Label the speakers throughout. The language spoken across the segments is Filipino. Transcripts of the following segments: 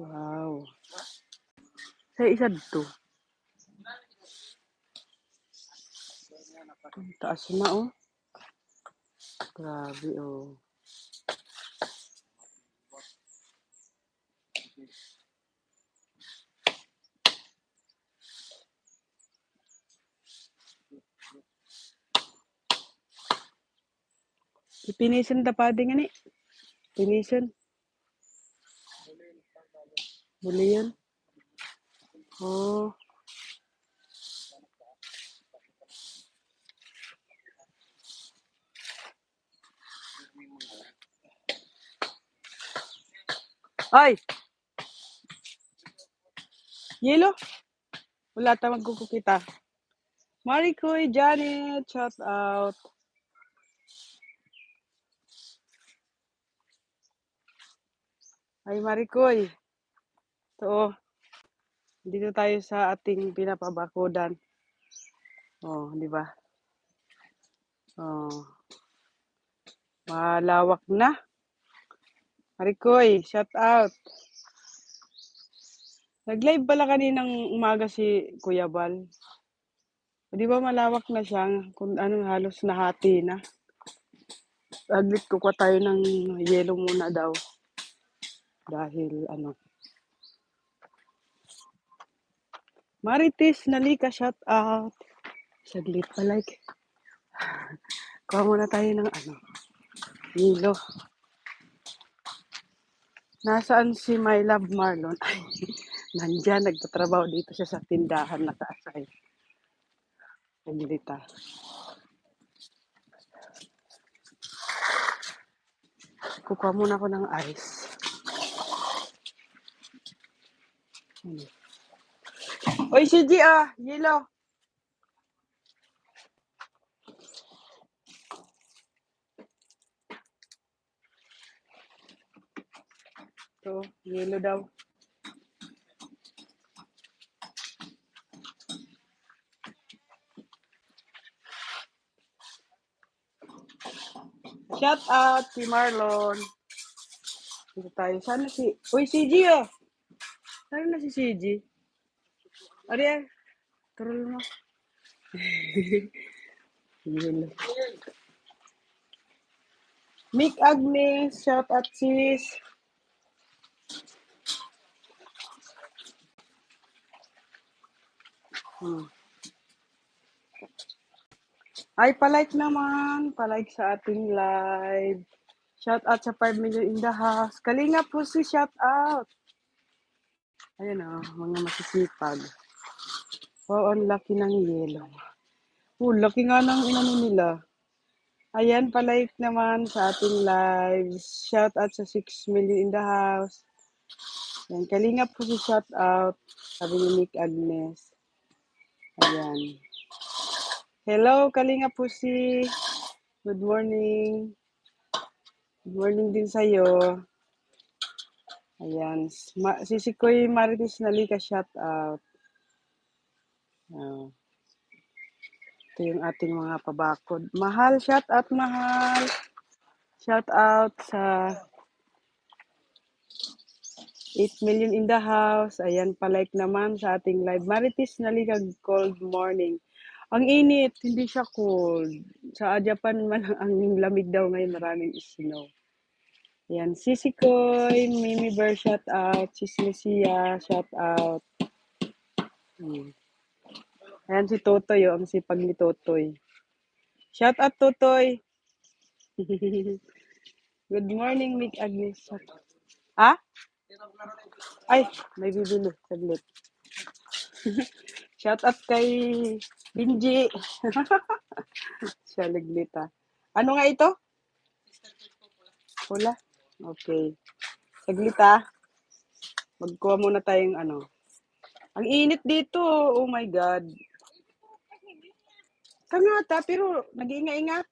Speaker 1: Wow. Sa isa dito. Ang taas na oh. Grabe oh. Ipinisan ta pa din ni. Pinisan. Buli yan. Oh. Ay! Yelo? Wala ta magkukukita. Marikoy, Janet, shout out. Ay, Marikoy. Ito, dito tayo sa ating pinapabakudan. Oh, di ba? Oh. Malawak na. Marikoy, shout out. Nag-live pala kaninang umaga si Kuya Bal. Di ba malawak na siya? Kung anong halos nahati na. Aglit pa tayo ng yelo muna daw. Dahil ano. Marites, nalika, shout out. Saglit pa like. Kuha muna tayo ng ano. Yelo. Nasaan si My Love Marlon? Ay, nandyan, nagtatrabaho dito siya sa tindahan naka-assign. Naglita. Kukuha muna ako ng ice. Ano? Oy, si G, ah, yelo. Ito, yelo daw. Shout out si Marlon. Dito tayo. Sana si... Uy, si G, oh. Sana na si CG. Ari, ah. Turul mo. Yelo. Mick Agnes, shout out sis. Hmm. Ay, palike naman. Palike sa ating live. Shout out sa 5 million in the house. Kalinga po si shout out. Ayun oh, mga masisipag. Oo, ang laki ng yelo. Oh, laki nga ng inano nila. Ayan, palike naman sa ating live. Shout out sa 6 million in the house. Ayan, kalinga po si shout out. Sabi ni Nick Agnes. Ayan. Hello, Kalinga Pusi. Good morning. Good morning din sa'yo. Ayan. Ma si Sikoy Marites Nalika, shout out. Oh. Ito yung ating mga pabakod. Mahal, shout out, mahal. Shout out sa 8 million in the house. Ayan, palike naman sa ating live. Marites Nalika, cold morning. Ang init, hindi siya cold. Sa Japan man ang lamig daw ngayon, maraming snow. Yan, Sisi Koy, Mimi Bear, shout out. Sismisia, shout out. Hmm. Ayan si Totoy, oh, ang sipag ni Totoy. Shout out, Totoy. Good morning, Mick Agnes. Ha? Ay, may bibili. Saglit. Shout out kay Binji. Siya naglita. Ano nga ito? Pula? Okay. Saglita. Magkuha muna tayong ano. Ang init dito. Oh my God. Kangata, pero nag-iinga-inga.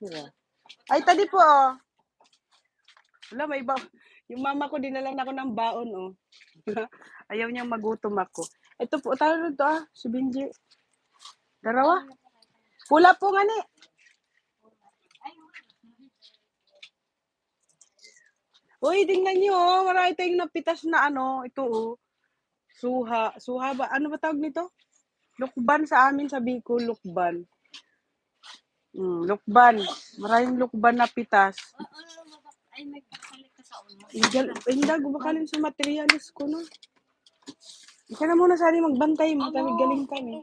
Speaker 1: Diba? Ay, tadi po, oh. Wala, may ba... Yung mama ko, dinalan ako ng baon, oh. Ayaw niyang magutom ako. Ito po, talo to, ah. Si Benji. Darawa. Pula po nga ni. Uy, tingnan niyo, oh, marami tayong napitas na ano, ito, oh, suha. Suha ba? Ano ba tawag nito? Lukban sa amin sa Bicol, lukban. Hmm, lukban. Maraming lukban na pitas.
Speaker 2: Ay, balik ka sa ulo.
Speaker 1: Hindi gumakalin sa materialis ko no. Ika na muna sari magbantay mo, kami galing kami.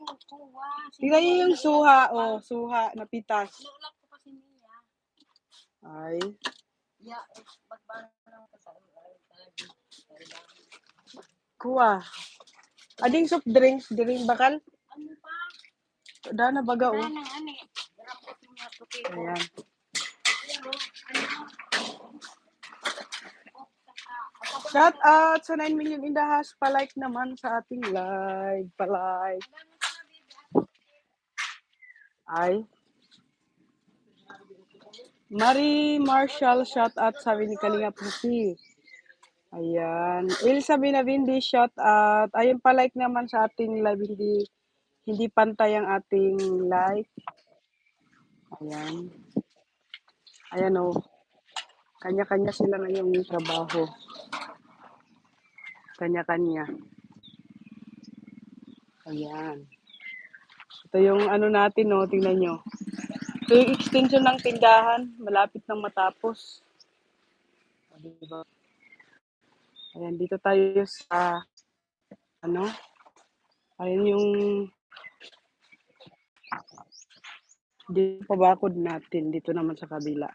Speaker 1: Tingnan yung suha, oh, suha na pitas.
Speaker 2: Ko.
Speaker 1: Ay,
Speaker 2: Ya, eh, magbara lang ka sa ulo.
Speaker 1: Kuha. Ading soft drinks, diring bakal.
Speaker 2: Ano pa?
Speaker 1: Da na baga, oh.
Speaker 2: Ko.
Speaker 1: Ayan.
Speaker 2: Pero, ano?
Speaker 1: Shout out sa 9 million in the house. Palike naman sa ating live. Palike. Ay. Marie Marshall, shout out sabi ni Kalinga Pusi. Ayan. Ilsa Binavindi, shout out. Ayun, palike naman sa ating live. Hindi, hindi pantay ang ating live. Ayan. Ayan o. Kanya-kanya sila ngayong trabaho. Kanya-kanya. Ayan. Ito yung ano natin, no? Tingnan nyo. Ito yung extension ng tindahan. Malapit nang matapos. O, diba? Ayan, dito tayo sa ano? Ayan yung dito pabakod natin. Dito naman sa kabila.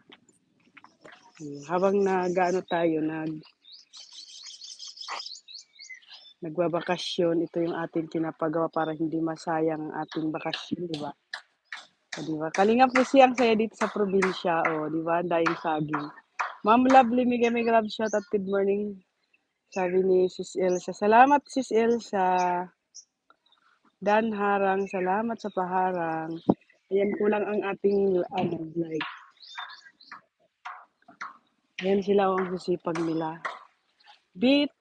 Speaker 1: Hmm, Habang nag-ano tayo, nag nagbabakasyon, ito yung ating pinapagawa para hindi masayang ang ating bakasyon, di ba? O, di ba? Kalinga po siyang saya dito sa probinsya, o, di ba? Dahil saging. Ma'am Lovely, mega mega love shout out. Good morning. Sabi ni Sis Elsa. Salamat Sis Elsa. Dan Harang, salamat sa paharang. Ayan, kulang ang ating ano, like. Ayan sila ang sisipag nila. Beat.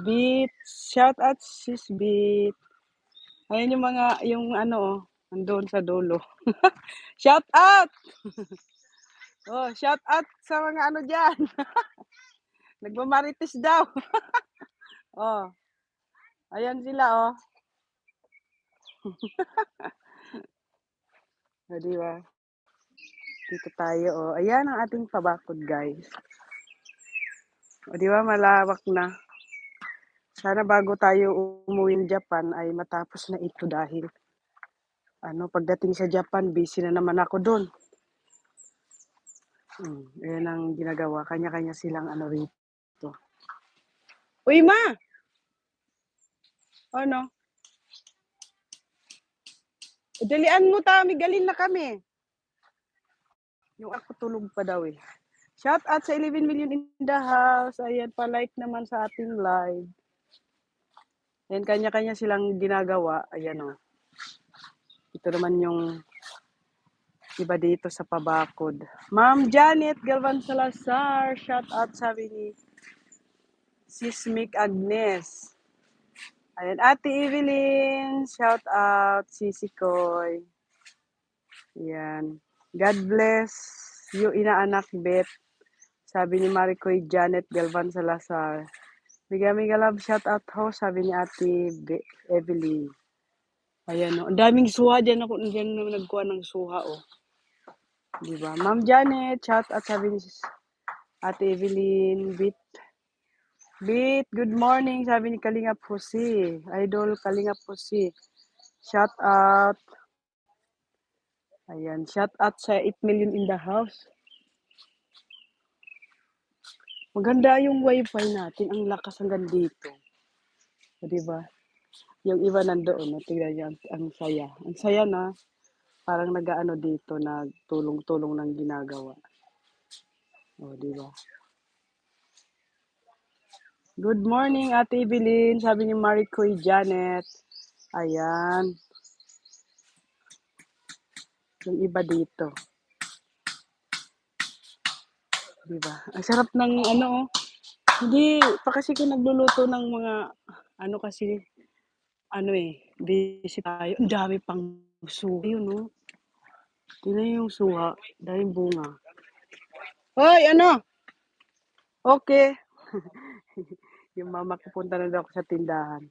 Speaker 1: Beat. Shout out sis Beat. Ayan yung mga, yung ano, andun sa dulo. shout out! oh, shout out sa mga ano dyan. Nagmamarites daw. oh. Ayan sila, oh. o, di ba? Dito tayo, oh. Ayan ang ating pabakod, guys. O, di ba? Malawak na. Sana bago tayo umuwi ng Japan ay matapos na ito dahil ano, pagdating sa Japan, busy na naman ako doon. Hmm, ayan ang ginagawa. Kanya-kanya silang ano rito. Uy, ma! Ano? Dalian mo ta, migalin na kami. Yung ako tulog pa daw eh. Shout out sa 11 million in the house. Ayan, pa-like naman sa ating live. Ayan, kanya-kanya silang ginagawa. Ayan o. Ito naman yung iba dito sa pabakod. Ma'am Janet Galvan Salazar. Shout out sabi ni Sismic Agnes. Ayan, Ate Evelyn. Shout out. Sisi Koy. Ayan. God bless you inaanak Bet. Sabi ni Maricoy Janet Galvan Salazar. Miga miga love shout out ho sabi ni Ate Be- Evelyn. Ayan oh. Ang daming suha diyan ako diyan na nagkuha ng suha oh. Di ba? Ma'am Janet, shout out sabi ni Ate Evelyn Bit. Bit, good morning sabi ni Kalinga Pusi. Idol Kalinga Pusi. Shout out. Ayan, shout out sa 8 million in the house. Maganda yung wifi natin. Ang lakas hanggang dito. O, di ba? Yung iba nandoon, no? tignan niyo, ang, ang saya. Ang saya na, parang nag-ano dito, nagtulong-tulong ng ginagawa. O, di ba? Good morning, Ate Evelyn. Sabi ni Maricoy Janet. Ayan. Yung iba dito. Di ba? Ang sarap ng ano, oh. Hindi, pa kasi ko nagluluto ng mga, ano kasi, ano eh, busy tayo. Ang dami pang suha. Yun, no? Tingnan niyo yung suha. Dahil bunga. Hoy, ano? Okay. Yung mama ko punta na daw ako sa tindahan.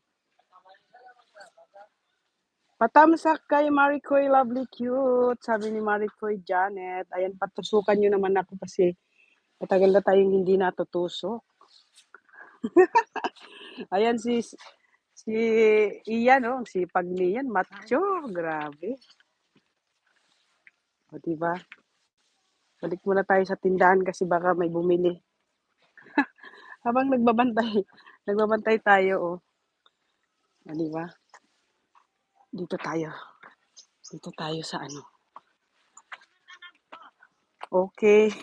Speaker 1: Patamsak kay Maricoy Lovely Cute, sabi ni Maricoy Janet. Ayan, patusukan nyo naman ako kasi matagal na tayong hindi natutusok. Ayan si si Ian, oh, si pag niyan, macho, grabe. O, diba? Balik muna tayo sa tindahan kasi baka may bumili. Habang nagbabantay, nagbabantay tayo, oh. O, diba? Dito tayo. Dito tayo sa ano. Okay.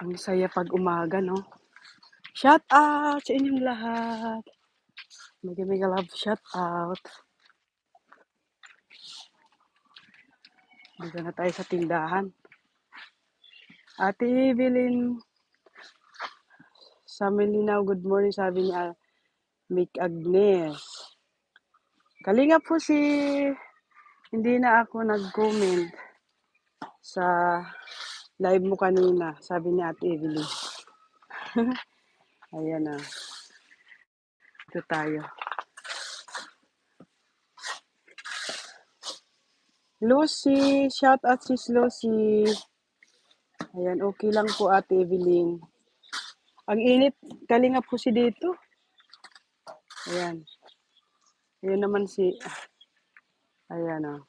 Speaker 1: Ang saya pag umaga, no? Shout out sa inyong lahat. Mega mega love shout out. Dito na tayo sa tindahan. Ate Evelyn, sa Melinaw, good morning, sabi niya, Mick Agnes. Kalinga po si, hindi na ako nag-comment sa live mo kanina, sabi ni Ate Evelyn. Ayan na. Ito tayo. Lucy, shout out sis Lucy. Ayan, okay lang po Ate Evelyn. Ang init, kalinga po si dito. Ayan. Ayan naman si, ayan o.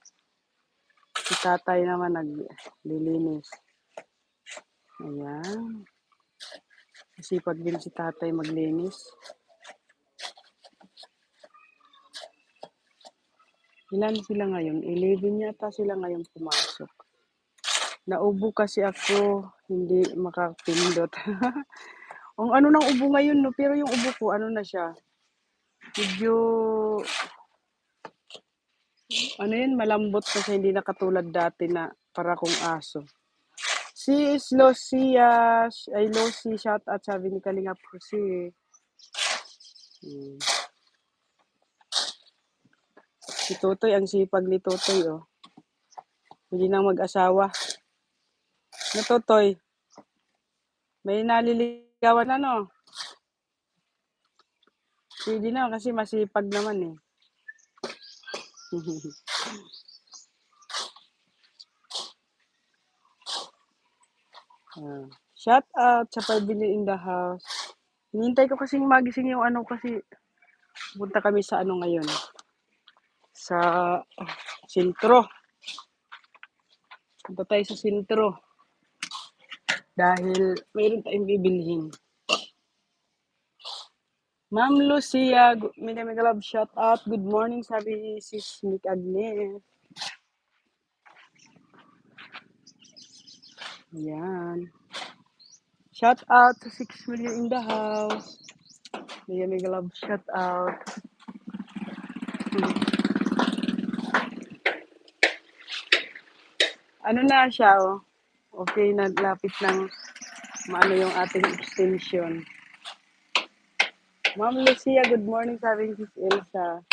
Speaker 1: Si tatay naman naglilinis. Ayan. Masipag din si tatay maglinis. Ilan sila ngayon? 11 yata sila ngayon pumasok. Naubo kasi ako, hindi makapindot. Ang ano ng ubo ngayon, no? Pero yung ubo ko, ano na siya? Medyo, ano yun, malambot kasi hindi na katulad dati na para kong aso. Si Slosia, ay Losi, shout out, sabi ni Kalinga po si, hmm. si Totoy, ang sipag ni Totoy, oh. Hindi nang mag-asawa. Na Totoy, may naliligawan ano? Pwede na kasi masipag naman eh. Ah, shout out sa pabili in the house. Hinintay ko kasing magising yung ano kasi punta kami sa ano ngayon. Sa sentro. Punta tayo sa sentro. Dahil mayroon tayong bibilhin. Ma'am Lucia, mega mega love shout out. Good morning, sabi ni Sis Nick Agnes. Ayan. Shout out to 6 million in the house. Mega mega love shout out. Ano na siya, oh. Okay na, lapit ng maano yung ating extension. Ma'am Lucia, good morning, sabi ni Sis Elsa.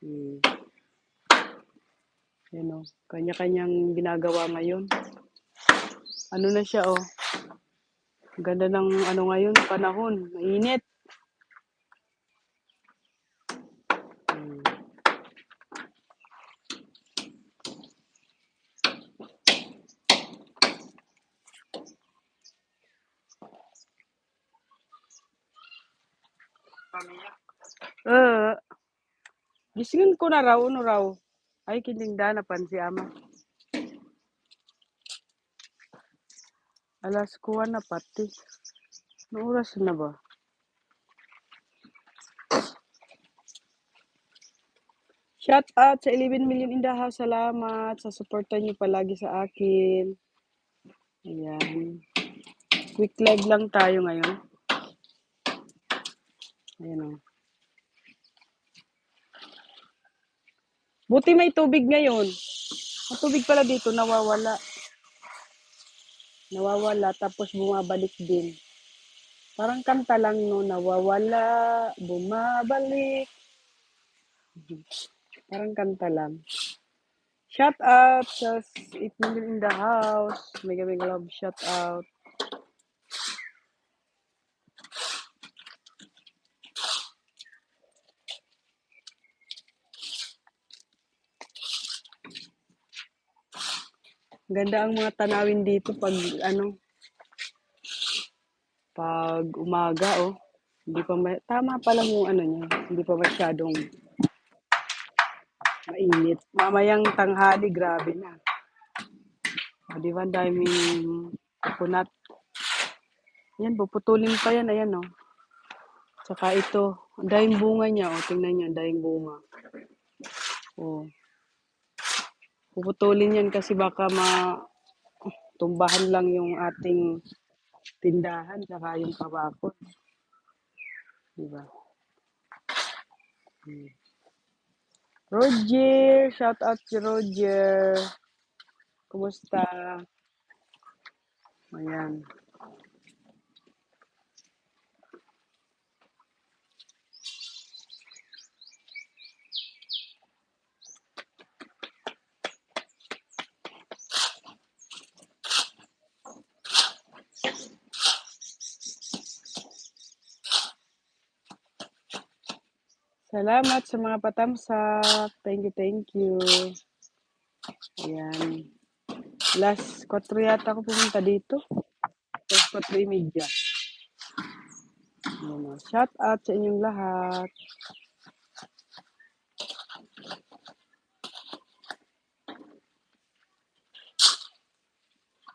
Speaker 1: Hmm. Yan, oh. Kanya-kanyang ginagawa ngayon. Ano na siya, oh. Ganda ng ano ngayon, panahon. Mainit. Hmm. Eh, gisingin ko na raw, ano raw. Ay, kiningda na pan si ama. Alas kuha na pati. Ano oras na ba? Shout out sa 11 million in the house. Salamat sa suporta niyo palagi sa akin. Ayan. Quick live lang tayo ngayon. Ayan o. Buti may tubig ngayon. Ang tubig pala dito nawawala. Nawawala tapos bumabalik din. Parang kanta lang no, nawawala, bumabalik. Parang kanta lang. Shout out 8 million in the house. Mega mega love shout out. Ganda ang mga tanawin dito pag ano pag umaga oh. Hindi pa ma- tama pa lang ano niya. Hindi pa masyadong mainit. Mamayang tanghali, grabe na. O, di ba, daming coconut. Yan, puputulin pa yan. Ayan, oh. Tsaka ito, ang daming bunga niya. O, tingnan niyo, ang daming bunga. O. Puputulin yan kasi baka ma tumbahan lang yung ating tindahan tsaka yung kabakod. Diba? Hmm. Roger! Shout out si Roger! Kumusta? Ayan. Salamat sa mga patamsak. Thank you, thank you. Ayan. Last 4 yata ako pumunta dito. Last 4 media. Ayan. Shout out sa inyong lahat.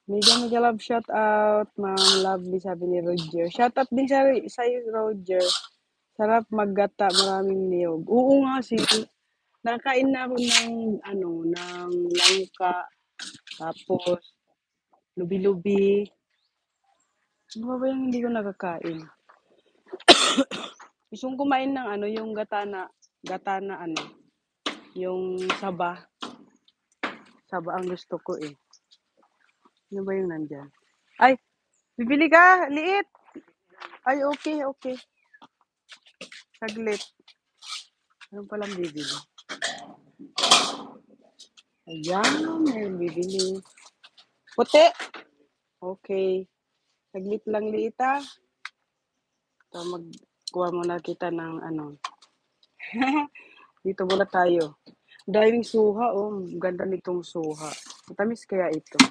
Speaker 1: Mega mega love shout out, Ma'am Lovely, sabi ni Roger. Shout out din sa, sa Roger. Sarap maggata, maraming niyog. Oo nga, si nakain na ako ng, ano, ng langka, tapos, lubi-lubi. Ano ba ba yung hindi ko nakakain? Gusto kumain ng, ano, yung gata na, gata na, ano, yung saba. Saba ang gusto ko, eh. Ano ba yung nandyan? Ay, bibili ka, liit. Ay, okay, okay. Saglit. Ano palang bibili? Ayan, may bibili. Puti. Okay. Saglit lang liit ah. Ito, magkuha muna kita ng ano. Dito muna tayo. Daming suha, oh. Ganda nitong suha. Matamis kaya ito.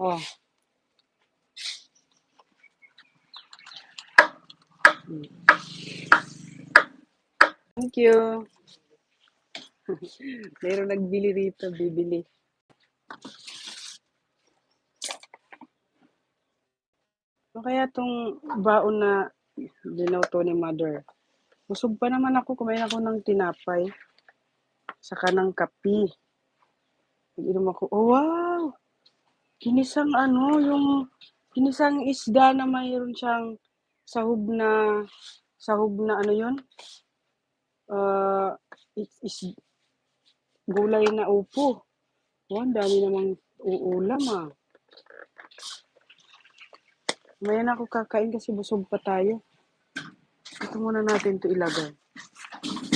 Speaker 1: Oh. Thank you. Meron nagbili rito, bibili. Ano kaya tong baon na binoto ni mother? Busog pa naman ako, kumain ako ng tinapay. Saka ng kapi. Nag-inom ako, oh wow! Kinisang ano, yung kinisang isda na mayroon siyang sahog na, sahog na ano yun? Uh, is, gulay na upo. Oh, ang dami namang uulam ah. Maya na ako kakain kasi busog pa tayo. Ito muna natin to ilagay.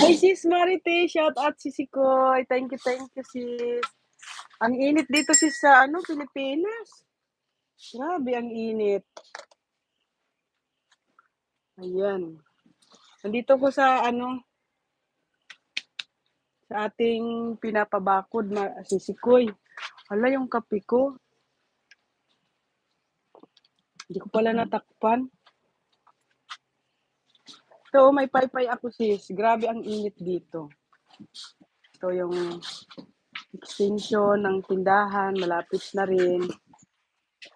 Speaker 1: Hi sis Marite, shout out sis Koy. Thank you, thank you sis. Ang init dito sis sa ano, Pilipinas. Grabe ang init. Ayan. Nandito ko sa ano, sa ating pinapabakod na sisikoy. Hala yung kape ko. Hindi ko pala natakpan. So, may paypay ako sis. Grabe ang init dito. Ito yung extension ng tindahan. Malapit na rin.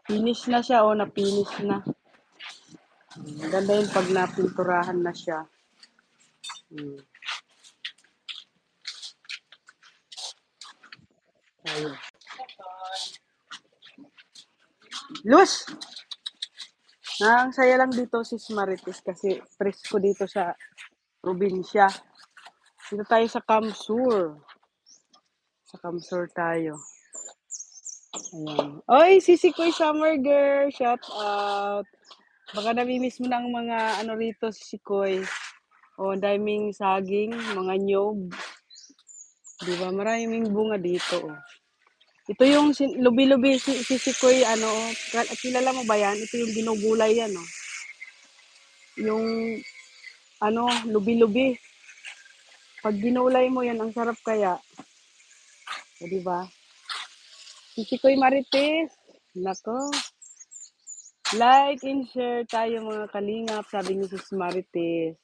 Speaker 1: Finish na siya. O, na-finish na. Maganda yun pag napinturahan na siya. Hmm. Ayun. Luz! Ang saya lang dito si Marites kasi presko dito sa probinsya. Dito tayo sa Kamsur. Sa Kamsur tayo. Ayan. Oy, Sisi Koy Summer Girl, shout out. Baka namimiss mo ng mga ano rito, Sisi Koy. O, daming saging, mga nyog. Di ba? Maraming bunga dito. Oh. Ito yung sin- lubi-lubi si, si Sikoy, ano, oh. Kilala mo ba yan? Ito yung ginugulay yan, oh. Yung, ano, lubi-lubi. Pag ginulay mo yan, ang sarap kaya. O, di ba? Si Sikoy Marites. Nako. Like and share tayo mga kalingap, sabi ni Sis Marites.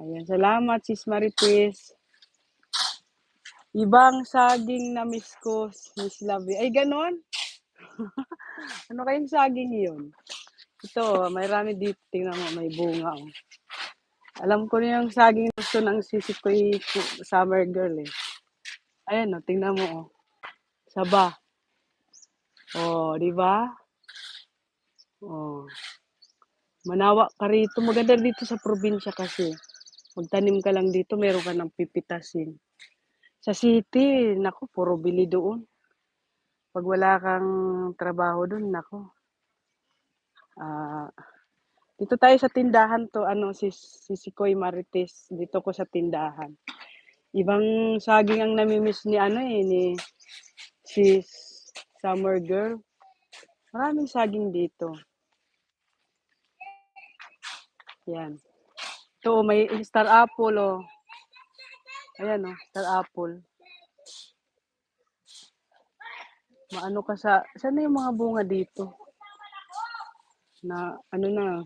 Speaker 1: Ayan, salamat Sis Marites. Ibang saging na miss ko, Miss Lovey. Ay, ganon? ano kayong saging yun? Ito, may rami dito. Tingnan mo, may bunga. Oh. Alam ko na yung saging gusto ng sisi ko summer girl eh. Ayan, oh, tingnan mo. Oh. Saba. Oh, di ba? Oh. Manawa ka rito. Maganda dito sa probinsya kasi. Magtanim ka lang dito, meron ka ng pipitasin. Sa city, nako, puro bili doon. Pag wala kang trabaho doon, nako. Ah, dito tayo sa tindahan to, ano, si, si Sikoy Marites. Dito ko sa tindahan. Ibang saging ang namimiss ni, ano eh, ni si Summer Girl. Maraming saging dito. Yan. Ito, may star apple, oh. Ayan, oh, star apple. Maano ka sa, saan na yung mga bunga dito? Na, ano na.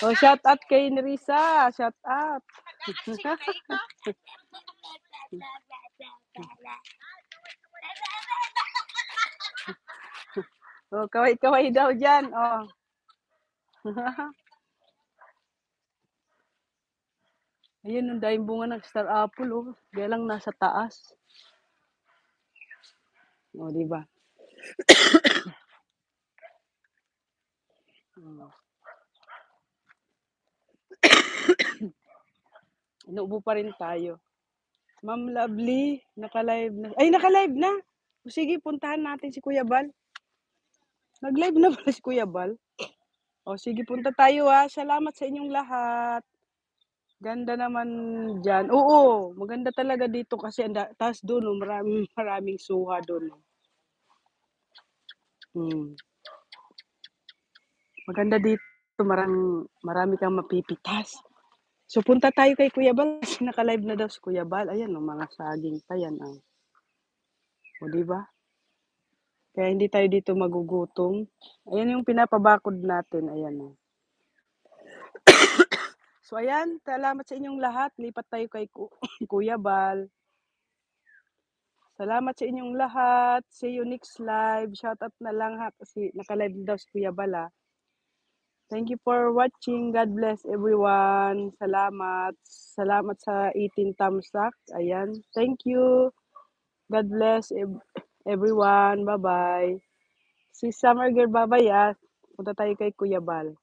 Speaker 1: Oh, shout out kay Nerissa. Shout out. oh, kaway-kaway daw dyan. Oh. Ayun, ang dahil bunga ng star apple, oh. Kaya lang nasa taas. O, oh, di ba? oh. Inuubo pa rin tayo. Ma'am Lovely, naka-live na. Ay, naka-live na. O, sige, puntahan natin si Kuya Bal. Nag-live na pala si Kuya Bal. O, sige, punta tayo ha. Salamat sa inyong lahat. Ganda naman dyan. Oo, maganda talaga dito kasi anda, taas doon, oh, maraming, maraming suha doon. Oh. Hmm. Maganda dito, marami, marami kang mapipitas. So, punta tayo kay Kuya Bal. Naka-live na daw si Kuya Bal. Ayan, oh, mga saging pa yan. Oh. O, di ba? Kaya hindi tayo dito magugutom. Ayan yung pinapabakod natin. Ayan, oh. So, ayan, salamat sa inyong lahat. Lipat tayo kay Ku- Kuya Bal. Salamat sa inyong lahat. See you next live. Shout out na lang ha kasi naka-live daw si Kuya Bal ha. Thank you for watching. God bless everyone. Salamat. Salamat sa 18 thumbs up. Ayan. Thank you. God bless ev- everyone. Bye-bye. Si Summer Girl, bye-bye ah. Punta tayo kay Kuya Bal.